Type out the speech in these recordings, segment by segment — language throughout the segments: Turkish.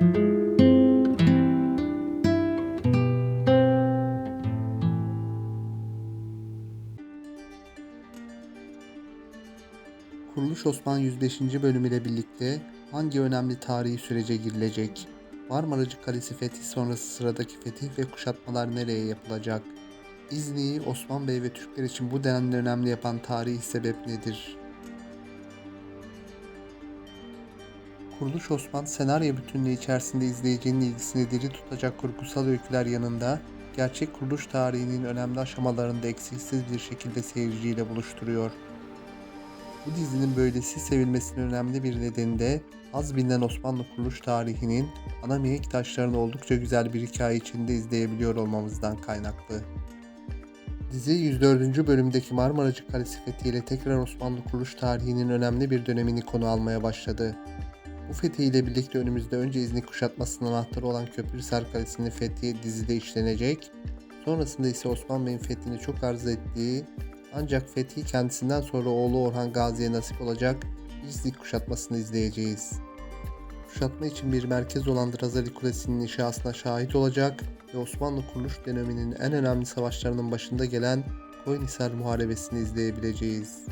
Kuruluş Osman 105. bölümüyle birlikte hangi önemli tarihi sürece girilecek? Marmaracı Kalesi fethi sonrası sıradaki fetih ve kuşatmalar nereye yapılacak? İzni'yi Osman Bey ve Türkler için bu denli önemli yapan tarihi sebep nedir? Kuruluş Osman senaryo bütünlüğü içerisinde izleyicinin ilgisini diri tutacak kurgusal öyküler yanında gerçek kuruluş tarihinin önemli aşamalarında eksiksiz bir şekilde seyirciyle buluşturuyor. Bu dizinin böylesi sevilmesinin önemli bir nedeni de az bilinen Osmanlı kuruluş tarihinin ana mihenk taşlarını oldukça güzel bir hikaye içinde izleyebiliyor olmamızdan kaynaklı. Dizi 104. bölümdeki Marmaracı Kalesi fethiyle tekrar Osmanlı kuruluş tarihinin önemli bir dönemini konu almaya başladı. Bu fethiyle birlikte önümüzde önce İznik kuşatmasının anahtarı olan Köprüsar Kalesi'nin fethi dizide işlenecek. Sonrasında ise Osman Bey'in fethini çok arzu ettiği ancak fethi kendisinden sonra oğlu Orhan Gazi'ye nasip olacak İznik kuşatmasını izleyeceğiz. Kuşatma için bir merkez olan Drazali Kulesi'nin inşasına şahit olacak ve Osmanlı kuruluş döneminin en önemli savaşlarının başında gelen Koyunhisar Muharebesi'ni izleyebileceğiz.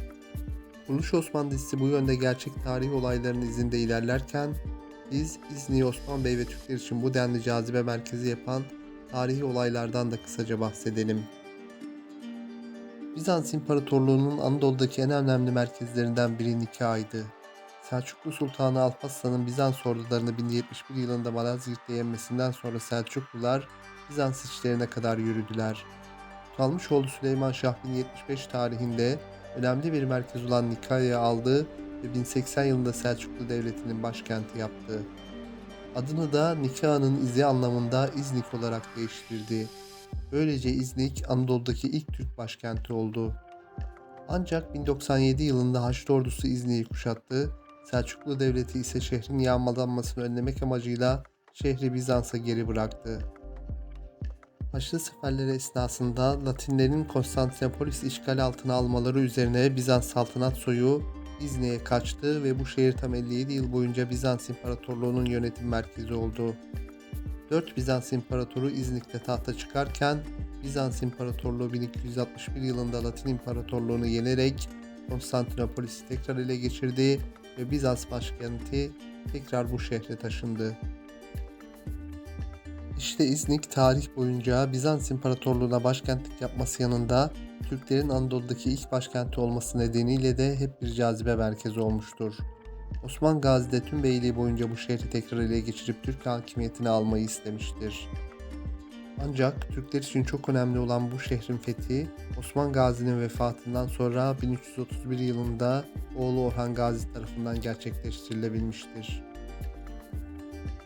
Kuruluş Osman dizisi bu yönde gerçek tarihi olayların izinde ilerlerken biz İznik'i Osman Bey ve Türkler için bu denli cazibe merkezi yapan tarihi olaylardan da kısaca bahsedelim. Bizans İmparatorluğu'nun Anadolu'daki en önemli merkezlerinden biri Nika'ydı. Selçuklu Sultanı Alparslan'ın Bizans ordularını 1071 yılında Malazgirt'te yenmesinden sonra Selçuklular Bizans içlerine kadar yürüdüler. Kalmışoğlu Süleyman Şah 1075 tarihinde önemli bir merkez olan Nika'yı aldı ve 1080 yılında Selçuklu Devleti'nin başkenti yaptı. Adını da Nika'nın izi anlamında İznik olarak değiştirdi. Böylece İznik Anadolu'daki ilk Türk başkenti oldu. Ancak 1097 yılında Haçlı ordusu İznik'i kuşattı. Selçuklu Devleti ise şehrin yağmalanmasını önlemek amacıyla şehri Bizans'a geri bıraktı. Haçlı seferleri esnasında Latinlerin Konstantinopolis işgali altına almaları üzerine Bizans saltanat soyu İznik'e kaçtı ve bu şehir tam 57 yıl boyunca Bizans İmparatorluğu'nun yönetim merkezi oldu. 4 Bizans İmparatoru İznik'te tahta çıkarken Bizans İmparatorluğu 1261 yılında Latin İmparatorluğu'nu yenerek Konstantinopolis'i tekrar ele geçirdi ve Bizans başkenti tekrar bu şehre taşındı. İşte İznik tarih boyunca Bizans İmparatorluğu'na başkentlik yapması yanında Türklerin Anadolu'daki ilk başkenti olması nedeniyle de hep bir cazibe merkezi olmuştur. Osman Gazi de tüm beyliği boyunca bu şehri tekrar ele geçirip Türk hakimiyetini almayı istemiştir. Ancak Türkler için çok önemli olan bu şehrin fethi Osman Gazi'nin vefatından sonra 1331 yılında oğlu Orhan Gazi tarafından gerçekleştirilebilmiştir.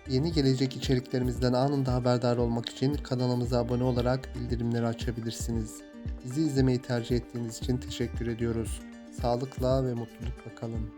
Yeni gelecek içeriklerimizden anında haberdar olmak için kanalımıza abone olarak bildirimleri açabilirsiniz. Bizi izlemeyi tercih ettiğiniz için teşekkür ediyoruz. Sağlıkla ve mutlulukla kalın.